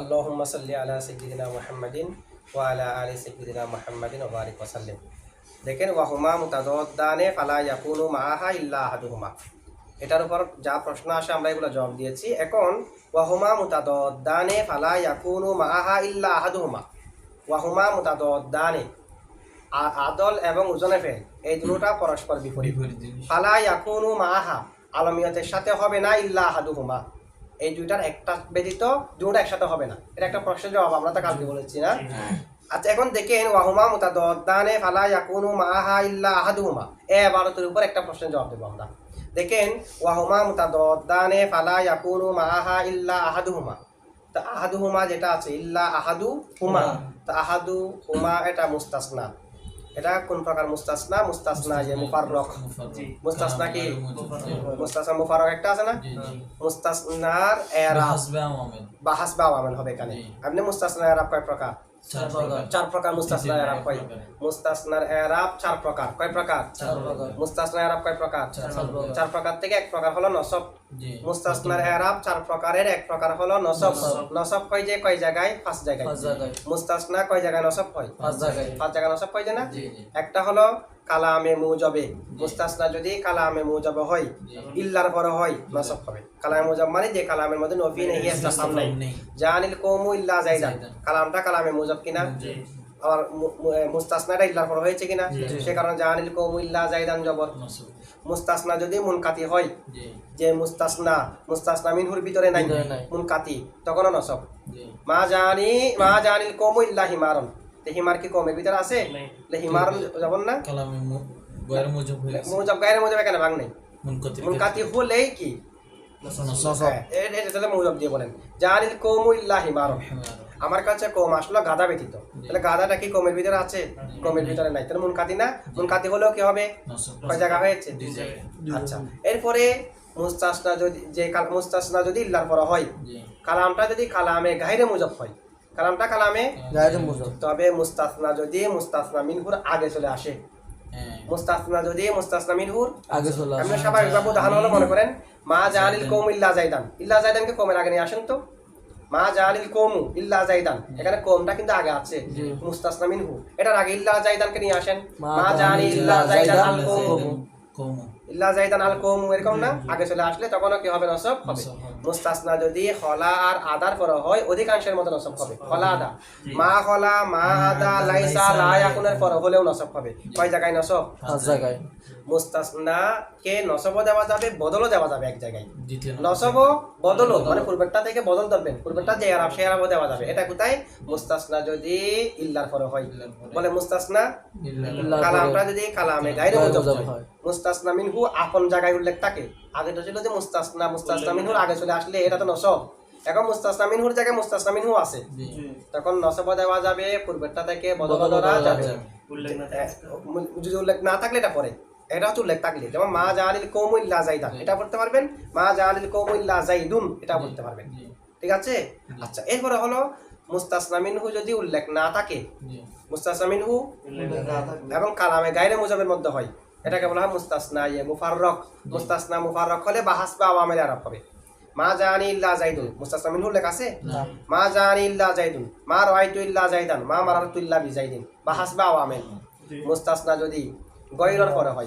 আল্লাহম্মা সাল্লি আলা সঈদিনা মোহাম্মদিন ওয়া আলা আলি সঈদিনা মোহাম্মদিন ওবারিক ওসাল্লিম দেখেন ওয়াহুমা মুতাদানে ফালা ইয়াকুনু মাহা ইল্লা আহাদুহুমা। এটার উপর যা প্রশ্ন আসে আমরা এগুলো জবাব দিয়েছি। এখন ওয়াহুমা মুতাদানে ফালা ইয়াকুনু মাহা ইল্লা আহাদুহুমা। ওয়াহুমা মুতাদানে আদল এবং ওজনে ফেল এই দুটোটা পরস্পর বিপরীত। ফালা ইয়াকুনু মাহা আলমিয়তের সাথে হবে না ইল্লা আহাদুহুমা। এই দুইটার একটা ব্যতীত দুটো একসাথে হবে না। এটা একটা প্রশ্নের জবাব আমরা তো কালকে বলেছি না? আচ্ছা এখন দেখেন ওয়াহুমা মুতাদানে ফালা ইয়াকুনু মাআহা ইল্লা আহাদুহুমা। এ ভারতের উপর একটা প্রশ্নের জবাব দেবো আমরা। দেখেন ওয়াহুমা মুতাদানে ফালা ইয়াকুনু মাআহা ইল্লা আহাদুহুমা। তা আহাদুহুমা যেটা আছে ইল্লা আহাদু হুমা। তা আহাদু হুমা এটা মুস্তাসনা। এটা কোন প্রকার মুস্তাসনা? মুস্তাসনা যে মুফাররক। মুস্তাসনা কি? মুস্তাসনা মুফাররক একটা আছে না? মুস্তাসনার এরাব। বা হাসবা আওয়ামেল হবে এখানে। আপনি মুস্তাসনা এরাব কয় প্রকার? চার প্রকার। মুস্তাসনার এরাব কয়? মুস্তাসনার এরাব চার প্রকার। কয় প্রকার? চার প্রকার। মুস্তাসনার এরাব কয় প্রকার? চার প্রকার। থেকে এক প্রকার হলো নসব। মুস্তাসনার এরাব চার প্রকারের এক প্রকার হলো নসব। নসব। কয় যে কয় জায়গায়? পাঁচ জায়গায়। মুস্তাসনা কয় জায়গায় নসব হয়? পাঁচ জায়গায়। পাঁচ জায়গায় নসব কয় যে না একটা হলো কালামে মুজবে। মুস্তাসনা যদি কালামে মুজবে হয়। ইল্লার পরে হয় নসব হবে। কালামে মুজব মানে যে কালামের মধ্যে নফি নেই ইস্তাফাম নাই। জানিল কৌমু ইল্লা জাইদান। কালামটা কালামে মুজব কিনা? আবার মুস্তাসনাটা ইল্লার পর হয়েছে কিনা। সে কারণে জানিল কৌমু ইল্লা জাইদান জবর। নসব। মুস্তাসনা যদি মুনকাতি হয় যে মুস্তাসনা মুস্তাসনা মিনহুর ভিতরে নাই। মুনকাতি তখনও নসব। মা জানি মা জানিল কৌমু ইল্লা হিমারন হিমার কি কমের ভিতরে আছে? লে হিমারন যাবন না? কালামে মুজব হয়ে মুজব গায়ের মুজব এখানে ভাঙ নেই? মুনকতি মুনকাতি হলেই কি? হ্যাঁ, এ- এটা তাহলে মুজব দিয়ে বলেন। জানিল কৌমু ইল্লা হিমারন আমার কাছে কম আসলো গাদা ব্যতীত। তাহলে গাদাটা কি কমের ভিতরে আছে? কমের ভিতরে নাই। তাহলে মুনকাতি না? মুনকাতি হলেও কি হবে? কয় জায়গা হয়েছে? আচ্ছা। এরপরে মুস্তাসনা যদি যে কাল- মুস্তাসনা যদি ইল্লার পর হয়। কালামটা যদি কালামে গাইরে মুজব হয়। কালামটা কালামে? তবে মুস্তাসনা যদি মুস্তাসনা মিনহুর আগে চলে আসে। হ্যাঁ। মুস্তাসনা যদি মুস্তাসনা মিনহুর আগে চলে আসে। আপনি উদাহরণ হলো মনে করেন মা কৌম ইল্লা জাইদান। ইল্লা জাইদানকে কমের আগে নিয়ে আসেন তো? মা কৌমু ইল্লা জাইদান। এখানে কমটা কিন্তু আগে আছে। মুস্তাসনা মিনহু। এটার আগে ইল্লা জাইদানকে নিয়ে আসেন। মা মা ইল্লা জাইদান আল কৌমু। কৌমু। ইল্লা জাইদান আল কৌমু এরকম না? আগে চলে আসলে তখনও কি হবে। নসব হবে। মুস্তাসনা যদি হলা আর আদার করা হয় অধিকাংশের মতো নসব হবে। হলা আদা। মা হলা মা আদা লাইসা লা ইয়াকুনের পর হলেও নসব হবে। কয় জায়গায় নসব? পাঁচ জায়গায়। মুস্তাসনা কে নসবও দেওয়া যাবে বদলও দেওয়া যাবে এক জায়গায়। দ্বিতীয় নসব বদলও মানে পূর্বেরটা থেকে বদল ধরবেন। পূর্বেরটা যে আরাব সে আরাবও দেওয়া যাবে। এটা কোথায়? মুস্তাসনা যদি ইল্লার পরে হয়। বলে মুস্তাসনা? কালামটা যদি কালামে গাইরে হয়। মুস্তাসনা মিনহু আপন জায়গায় উল্লেখ থাকে। আগে তো ছিল যে মুস্তাসনা মুস্তাসনা মিনহুর আগে চলে আসলে এটা তো নসব। এখন মুস্তাসনা মিনহুর জায়গায় মুস্তাসনা মিনহু আছে। তখন নসব দেওয়া যাবে পূর্বেরটা থেকে বদল দেওয়া যাবে। যদি উল্লেখ না থাকলে এটা পরে। এটা হচ্ছে উল্লেখ থাকলে যেমন মা জাহালিল কৌমুল্লা জাইদান এটা পড়তে পারবেন? মা জাহালিল কৌমুল্লা জাইদুন এটা পড়তে পারবেন। ঠিক আছে? আচ্ছা এরপরে হলো মুস্তাসনা মিনহু যদি উল্লেখ না থাকে জি। মুস্তাসনা মিনহু এবং কালামে গায়রে মুজাবের মধ্যে হয় এটাকে বলা হয় মুস্তাসনা ইয়ে মুফাররক। মুস্তাসনা মুফাররক হলে বা হাসবা আওয়ামের আরব হবে। মা জানি ইল্লা জাইদুন মুস্তাসনা মিনহু উল্লেখ আছে? না। মা জানি ইল্লা জাইদুন মা রাইতু ইল্লা জাইদান মা মারারতু ইল্লা বিজাইদিন বা হাসবা আওয়ামেল মুস্তাসনা যদি গয়রর পরে হয়।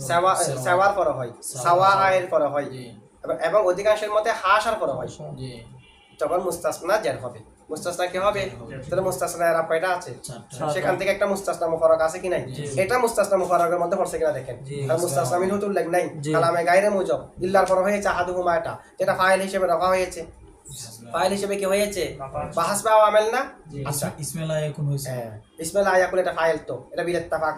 সেওয়া সেওয়ার পরে হয়। সাওয়া। আয়ের পরে হয়। এবং- অধিকাংশের মতে হাসার পরে হয়। তখন মুস্তাসনা জের হবে। মুস্তাসনা কি হবে? তাহলে মুস্তাসনা এর কয়টা আছে। সেখান থেকে একটা মুস্তাসনা মুফারক আছে কি নাই? এটা মুস্তাসনা মুফারকের মধ্যে পড়ছে কিনা দেখেন। আর মুস্তাসনা নাই। কালামে গায়রে মুজব। ইল্লার পর হয়েছে আহাদুহুমা এটা। যেটা ফাইল হিসেবে রাখা হয়েছে। ফাইল হিসেবে কি হয়েছে? বাহাস বা আমেল না? আচ্ছা। ইসমাইল এখন হয়েছে? হ্যাঁ ইসমাইল আয়াকুল এটা ফাইল তো। এটা বিরাত তাফাক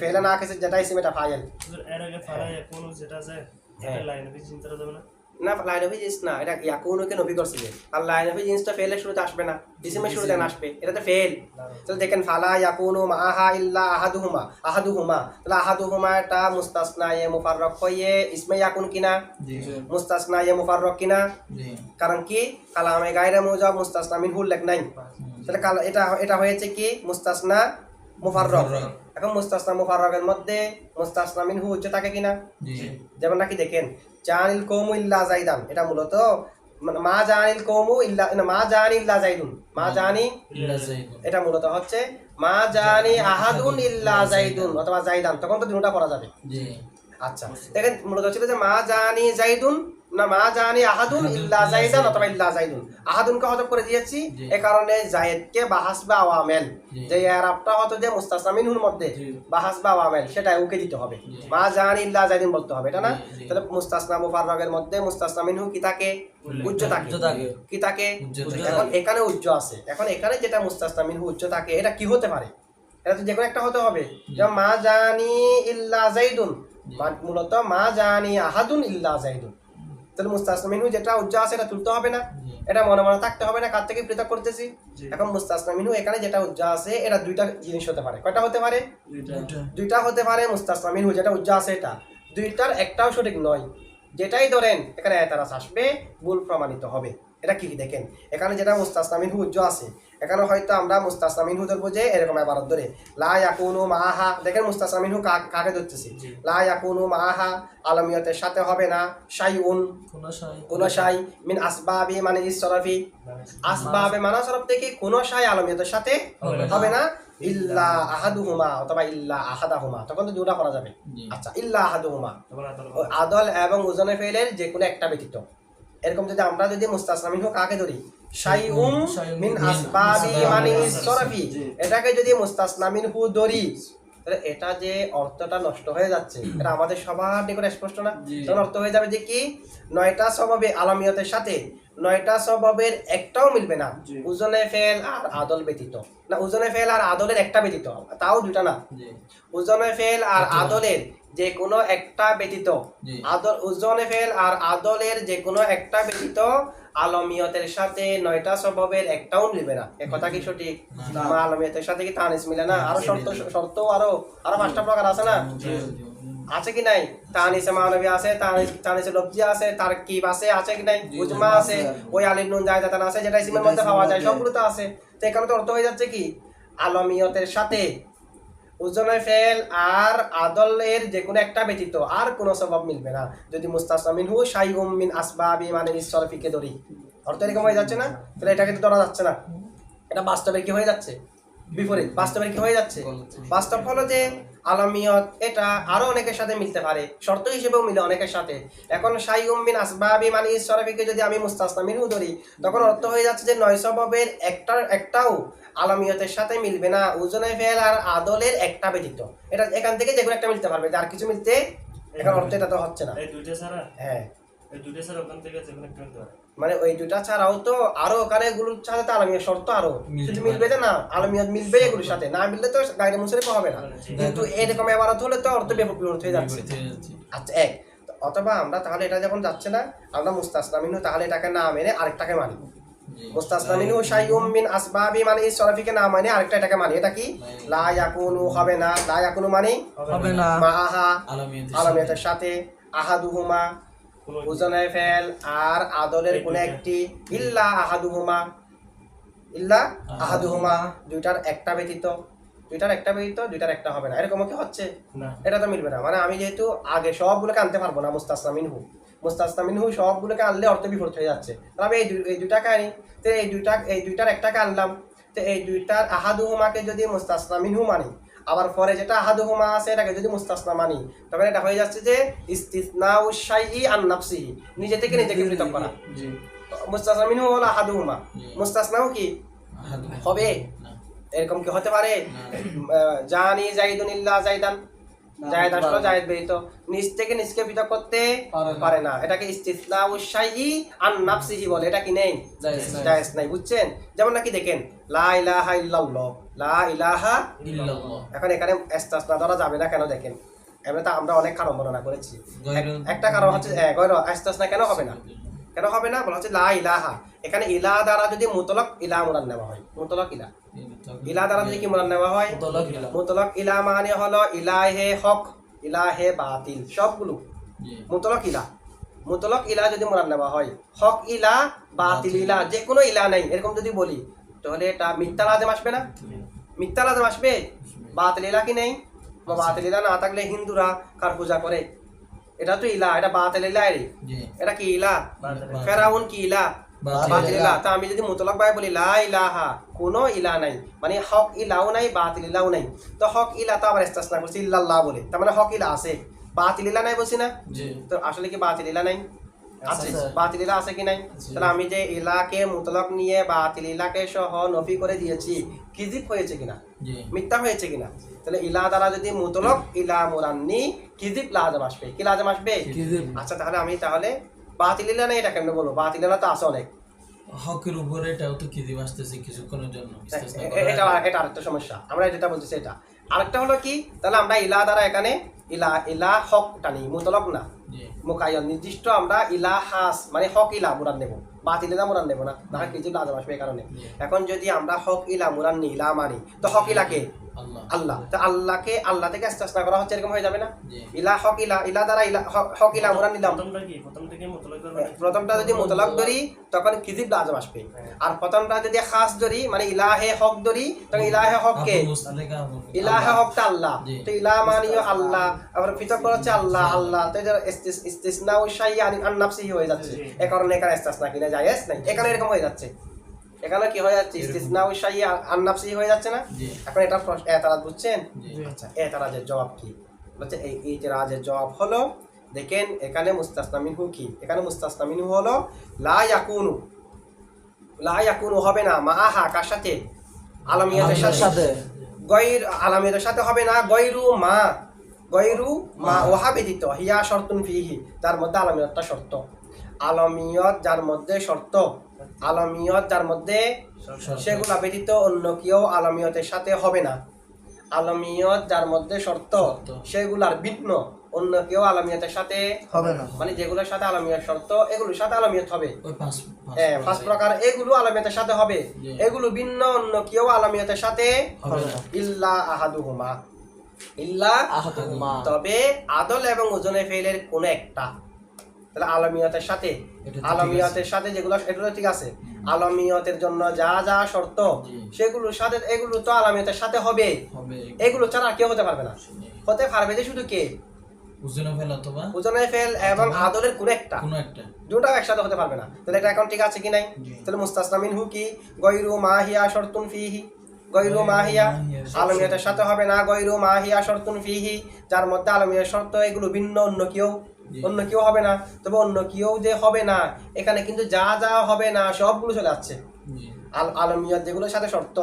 ফেলা না কেসে যেটা ইসম এটা ফাইল এর আগে ফারা কোন যেটা আছে এটা লাইন বিচিন্তা করা যাবে না? না লাইন অফ জিন্স না এটা ইয়াকুনুকে নবী করছিলেন আর লাইন অফ জিন্সটা ফেলের শুরুতে আসবে না ইসমের শুরুতে না। আসবে এটা তো ফেল তাহলে দেখেন ফালা ইয়াকুনু মাআহা ইল্লা আহাদুহুমা আহাদুহুমা। তাহলে আহাদুহুমা এটা মুস্তাসনা ইয়ে মুফাররক হয়ে ইসমে ইয়াকুন কিনা? মুস্তাসনা ইয়ে মুফাররক কিনা? কারণ কি? কালামে গায়রে মুজাব মুস্তাসনা মিনহুল লেখ নাই। তাহলে এটা এটা হয়েছে কি? মুস্তাসনা মুফাররক। এখন মুস্তাসনা মুফাররকের মধ্যে মুস্তাসনা মিনহু উচ্চ থাকে কিনা? যেমন নাকি দেখেন জানিল কৌমু ইল্লা জাইদান এটা মূলত মানে মা জানিল কৌমু ইল্লা মা জানি ইল্লা জাইদুন মা জানি এটা মূলত হচ্ছে মা জানি আহাদুন ইল্লা জাইদুন অথবা জাইদান তখন তো দুটা করা যাবে। আচ্ছা দেখেন মূলত ছিল যে মা জানি জাইদুন না মা জানি আহাদুন ইল্লা জাইদান অথবা ইল্লা জাইদুন আহাদুনকে হজব করে দিয়েছি। এ কারণে জায়েদকে বাহাস বা আওয়ামেল যে আরবটা হতো যে মুস্তাসনামিনহুর মধ্যে। বাহাস বা আওয়ামেল সেটা ওকে দিতে হবে। মা জানি ইল্লা জাইদিন বলতে হবে এটা না। তাহলে মুস্তাসনা মুফাররাগের মধ্যে মুস্তাসনামিনহু কি থাকে? উচ্চ থাকে। কি থাকে? এখন এখানে উচ্চ আছে। এখন এখানে যেটা মুস্তাসনামিনহু উচ্চ থাকে এটা কি হতে পারে? এটা তো যে কোনো একটা হতে হবে। যেমন মা জানি ইল্লা জাইদুন মূলত মা জানি আহাদুন ইল্লা জাইদুন তাহলে মুস্তাসনামিনহু যেটা উজ্জ্ব আছে এটা তুলতে হবে না। এটা মনে মনে থাকতে হবে না কার থেকে পৃথক করতেছি। এখন মুস্তাসনামিনহু এখানে যেটা উজ্জ্ব আছে এটা দুইটা জিনিস হতে পারে। কয়টা হতে পারে? দুইটা। দুইটা। হতে পারে মুস্তাসনামিনহু যেটা উজ্জ্ব আছে এটা। দুইটার একটাও সঠিক নয়। যেটাই ধরেন এখানে এতারাস আসবে ভুল প্রমাণিত হবে। এটা কি দেখেন? এখানে যেটা মুস্তাসনামিনহু উজ্জ্ব আছে। এখানে হয়তো আমরা মুস্তাসনামিনহু ধরবো যে এরকম এবারত ধরে। লা ইয়াকুনু মাহা দেখেন মুস্তাসনামিনহু কা- কাকে ধরতেছি? লা ইয়াকুনু মাহা আলমিয়তের সাথে হবে না শাইউন। কোন সাই শাই মিন আসবাবি মানে ইসরাফি। আসবাবে মানা সরফ থেকে কোন শাই আলমিয়তের সাথে হবে না। হবে না। ইল্লা আহাদুহুমা অথবা ইল্লা আহাদাহুমা। তখন তো দুটা করা যাবে। আচ্ছা ইল্লা আহাদুহুমা। তোমার আদল এবং ওজনে ফেলের যে কোনো একটা ব্যতীত। এরকম যদি আমরা যদি মুস্তাসনামিন হোক কাকে ধরি? শাইউম মিন আসবাবি মানে সরফি। এটাকে যদি মুস্তাসনামিন হু ধরি তাহলে এটা যে অর্থটা নষ্ট হয়ে যাচ্ছে এটা আমাদের সবার নিকট স্পষ্ট না? তখন অর্থ হয়ে যাবে যে কি? নয়টা স্বভাবে আলামিয়তের সাথে নয়টা স্বভাবের একটাও মিলবে না। ওজনে ফেল আর আদল ব্যতীত। না ওজনে ফেল আর আদলের একটা ব্যতীত। তাও দুটা না। ওজনে ফেল আর। আদলের যে কোনো একটা ব্যতীত। আদল ওজনে ফেল আর আদলের যে কোনো একটা ব্যতীত আলমিয়তের সাথে নয়টা স্বভাবের একটাও মিলবে না। এ কথা কি সঠিক। মা আলমিয়তের সাথে কি তানিস মিলে না? আরও শর্ত শর্ত আরও আরও পাঁচটা প্রকার আছে না। আছে কি নাই? তানিসে মানবী আছে তানিস তানিসে লব্জি আছে তার কি আছে আছে কি নাই? উজমা আছে। ওই আলিম নুন যায় আছে যেটা ইসমের মধ্যে পাওয়া যায় সবগুলো তো আছে। তো এখানে তো অর্থ হয়ে যাচ্ছে কি? আলমিয়তের সাথে উজনে ফেল আর আদলের যে কোনো একটা ব্যতীত আর কোনো স্বভাব মিলবে না। যদি মুস্তাসমিন হু সাই মিন আসবাবি মানে ইসরফিকে ধরি। অর্থ এরকম হয়ে যাচ্ছে না? তাহলে এটাকে তো ধরা যাচ্ছে না। এটা বাস্তবে কি হয়ে যাচ্ছে? বিপরীত। বাস্তবে কি হয়ে যাচ্ছে? বাস্তব হলো যে আলামিয়ত এটা আরও অনেকের সাথে মিলতে পারে। শর্ত হিসেবেও মিলে অনেকের সাথে। এখন শাই মিন আসবাবি মানে ঈশ্বরফিকে যদি আমি মুস্তাসমিন হু ধরি তখন অর্থ হয়ে যাচ্ছে যে নয় স্বভাবের একটা একটাও আলামিয়তের সাথে মিলবে না। ওজনে ফেল আর আদলের একটা ব্যতীত। এটা এখান থেকে যে কোনো একটা মিলতে পারবে। আর কিছু মিলতে এখন অর্থ এটা তো হচ্ছে না। হ্যাঁ। মানে ওই দুটা ছাড়াও তো আরও ওখানে এগুলোর সাথে তো আলমিয়ত শর্ত আরও। শুধু মিলবে যে না আলমিয়ত মিলবে এগুলোর সাথে। না মিললে তো গাইডে মুসরিফ হবে না। কিন্তু এরকম এবারত হলে তো অর্থ ব্যাপক বিরোধ হয়ে যাচ্ছে। আচ্ছা এক। অথবা আমরা তাহলে এটা যখন যাচ্ছে না আমরা মুস্তাসলামিনু তাহলে এটাকে না মেনে আরেকটাকে মানি। মুস্তাসলামিনু শাইউম মিন আসবাবি মানে এই সরফিকে না মানে আরেকটা এটাকে মানি এটা কি? লা ইয়াকুনু হবে না। লা ইয়াকুনু মানে? হবে না। মাআহা আলামিয়াতের আলামিয়াতের সাথে। আহাদুহুমা। কোনো ফেল আর আদলের কোন একটি ইল্লা আহাদুহুমা। ইল্লা আহাদুহুমা দুইটার একটা ব্যতীত। দুইটার একটা ব্যতীত দুইটার একটা হবে না। এরকম কি হচ্ছে? এটা তো মিলবে না। মানে আমি যেহেতু আগে সবগুলোকে আনতে পারব না মুস্তাসনা মিনহু মুস্তাসনা মিনহু সবগুলোকে আনলে অর্থ বিপরীত হয়ে যাচ্ছে। তাহলে আমি এই এই দুইটাকে আনি। তো এই দুইটা এই দুইটার একটাকে আনলাম। তো এই দুইটার আহাদুহুমাকে যদি মুস্তাসনা মিনহু মানি আবার পরে যেটা আহাদুহুমা আছে এটাকে যদি মুস্তাসনা মানি তখন এটা হয়ে যাচ্ছে যে ইস্তিসনা উশাইই আন নাফসিহি নিজে থেকে নিজেকে পৃথক করা। জি। মুস্তাসনা মিনহু হলো আহাদুহুমা। জি। মুস্তাসনাও কি? হবে? এরকম কি হতে পারে? জানি জাইদুন ইল্লা জাইদান। জায়েদ আসলো। জায়েদ ব্যতীত নিজ থেকে নিজকে পৃথক করতে পারে না। এটাকে আন নাফসিহি বলে। এটা কি নেই? জায়েজ নাই। বুঝছেন? যেমন নাকি দেখেন লা ইলাহা ইল্লাল্লাহ লা ইলাহা ইল্লাল্লাহ। এখন এখানে ইস্তাসনা ধরা যাবে না কেন দেখেন? এমনি তো আমরা অনেক কারণ বর্ণনা করেছি। একটা কারণ হচ্ছে গয়র ইস্তাসনা কেন হবে না? কেন হবে না? বলা হচ্ছে লা ইলাহা। এখানে ইলা দ্বারা যদি মুতলক ইলা মুরান নেওয়া হয় মুতলক ইলা। ইলা দ্বারা যদি কি মুরান নেওয়া হয়। মুতলক ইলা। মানে হলো ইলাহে হক ইলাহে বাতিল সবগুলো। মুতলক ইলা। মুতলক ইলা যদি মোরান নেওয়া হয় হক ইলা বাতিল ইলা যে কোনো ইলা নাই এরকম যদি বলি তাহলে এটা মিথ্যা লাজেম আসবে না? মিথ্যা লাজেম আসবে? বাতিল ইলা কি নেই? বা বাতিল ইলা না থাকলে হিন্দুরা কার পূজা করে? এটা তো ইলা এটা বাতিল ইলা এটা কি ইলা? ফেরাউন কি ইলা? তা আমি যদি মুতলক ভাবে বলি লা ইলাহা কোনো ইলা নাই। মানে হক ইলাও নাই বাতিল ইলাও নাই। তো হক ইলা তো আবার ইস্তাসনা করছি ইল্লাল্লাহ বলে। তার মানে হক ইলা আছে। বাতিল ইলা নাই বলছি না? তো আসলে কি বাতিল ইলা নাই? আছে। বাতিল ইলা আছে কি নাই? তাহলে আমি যে ইলাকে মুতলক নিয়ে বাতিল ইলাকে সহ নফি করে দিয়েছি কিজিব হয়েছে কিনা? মিথ্যা হয়েছে কিনা? তাহলে ইলা দ্বারা যদি মুতলক ইলা মুরান্নি কিজিব লাজম আসবে? কি লাজম আসবে? আচ্ছা তাহলে আমি তাহলে বাতিল ইলা নেই এটা কেমনে বলব বাতিল ইলা তো আছে অনেক। হকের উপরে এটাও তো কিদিব আসতেছে কিছুক্ষণের জন্য এটা এটা আরেকটা সমস্যা। আমরা যেটা বলতেছি এটা। আরেকটা হলো কি তাহলে আমরা ইলা দ্বারা এখানে ইলা ইলা হক টানি মুতলক না। মোকায়ন নির্দিষ্ট আমরা ইলা হাস মানে হক ইলা মুরান নেব। বাতিল ইলা মুরান নেব না। না কিছু লাজম আসবে এই কারণে। এখন যদি আমরা হক ইলা মুরান নি ইলা মানি তো হক ইলাকে আল্লাহ। আল্লাহ। তো আল্লাহকে আল্লাহ থেকে ইস্তেসনা করা হচ্ছে এরকম হয়ে যাবে না? ইলা হক ইলা ইলা দ্বারা ইলা হক- হক ইলা মুরান নিলাম। প্রথমটা প্রথমটা যদি মুতলাক ধরি তখন কিজিব লাজম আসবে। আর প্রথমটা যদি খাস ধরি মানে ইলাহে হক ধরি তখন ইলাহে হক কে ইলাহে হকটা আল্লাহ। তো ইলাহ মানিও আল্লাহ। আবার পৃথক করা হচ্ছে আল্লাহ আল্লাহ। তো এটা ইস্তিসনা ও শাই আন নাফসিহি হয়ে যাচ্ছে। এ কারণে এখানে ইস্তিসনা কিনা জায়েজ নাই। এখানে এরকম হয়ে যাচ্ছে। এখানে কি হয়ে যাচ্ছে? ইস্তিসনা ও শাই আন নাফসিহি হয়ে যাচ্ছে না? জি। এখন এটা প্রশ্ন এতারাজ বুঝছেন? জি। আচ্ছা এতারাজের জবাব কি? বলছে এই এই যে রাজের জবাব হলো দেখেন এখানে মুস্তাসনা মিনহু কি? এখানে মুস্তাসনা মিনহু হলো লা ইয়াকুনু লা ইয়াকুনু হবে না মা আহা কার সাথে? আলমিয়াতের সাথে। গয়র আলামিয়াতের সাথে হবে না গয়রু মা গয়রু মা ওহা ব্যতীত হিয়া শর্তুন ফিহি তার মধ্যে আলমিয়তটা শর্ত। আলমিয়ত যার মধ্যে শর্ত। আলমিয়ত যার মধ্যে সেগুলা ব্যতীত অন্য কেউ আলমিয়তের সাথে হবে না। আলমিয়ত যার মধ্যে শর্ত। সেগুলার ভিন্ন অন্য কেউ আলমিয়তের সাথে হবে না। মানে যেগুলোর সাথে আলমিয়ত শর্ত এগুলোর সাথে আলমিয়ত হবে। ওই পাঁচ হ্যাঁ প্রকার এগুলো আলমিয়তের সাথে হবে। এগুলো ভিন্ন অন্য কেউ আলমিয়তের সাথে ইল্লা আহাদুহুমা। ইল্লা আহাদুহুমা। তবে আদল এবং ওজনে ফেলের কোন একটা। তাহলে আলমিয়তের সাথে আলমিয়তের সাথে যেগুলো এগুলো ঠিক আছে। আলমিয়তের জন্য যা যা শর্ত। সেগুলোর সাথে এগুলো তো আলমিয়তের সাথে হবে। এগুলো ছাড়া কেউ হতে পারবে না। হতে পারবে যে শুধু কে? ফেল এবং আদলের কোন একটা। দুটাও একসাথে হতে পারবে না। তাহলে এটা এখন ঠিক আছে কি নাই। তাহলে মুস্তাসনা মিনহু কি? গয়রু মাহিয়া শর্তুন ফিহি। গয়রু মাহিয়া। আলমিয়াতের সাথে হবে না। গয়রু মাহিয়া শর্তুন ফিহি। যার মধ্যে আলমিয়ার শর্ত এগুলো ভিন্ন অন্য কেউ। অন্য কেউ হবে না তবে অন্য কেউ যে হবে না এখানে কিন্তু যা যা হবে না সবগুলো চলে যাচ্ছে আলমিয়ার আল আলমিয়াত যেগুলোর সাথে শর্ত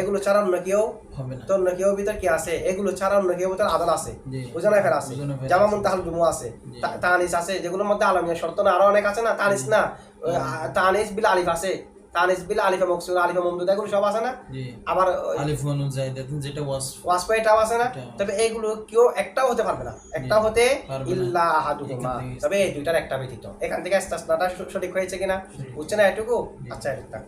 এগুলো ছাড়া অন্য কেউ হবে না। তো অন্য কেউ ভিতর কি আছে? এগুলো ছাড়া অন্য কেউ ভিতর আদাল আছে। বুঝানো ফের আছে। জামা। মুন্তাহাল জুমু আছে। তানিস আছে যেগুলোর মধ্যে আলমিয়া শর্ত না আরও অনেক আছে না তানিস না তানিস বিল আলিফ আছে। তানিস বিল আলিফা মকসুর আলিফা মমদুদ এগুলো সব আছে না? আবার আলিফ ওয়ানুন জাইদাতুন যেটা ওয়াস ওয়াসপাইটাও আছে না? তবে এইগুলো কেউ একটাও হতে পারবে না। একটাও হতে। ইল্লা আহাদুহুমা তবে এই দুইটার একটা ব্যতীত। এখান থেকে ইস্তাসনাটা সঠিক হয়েছে কিনা? বুঝছে না এটুকু? আচ্ছা এটা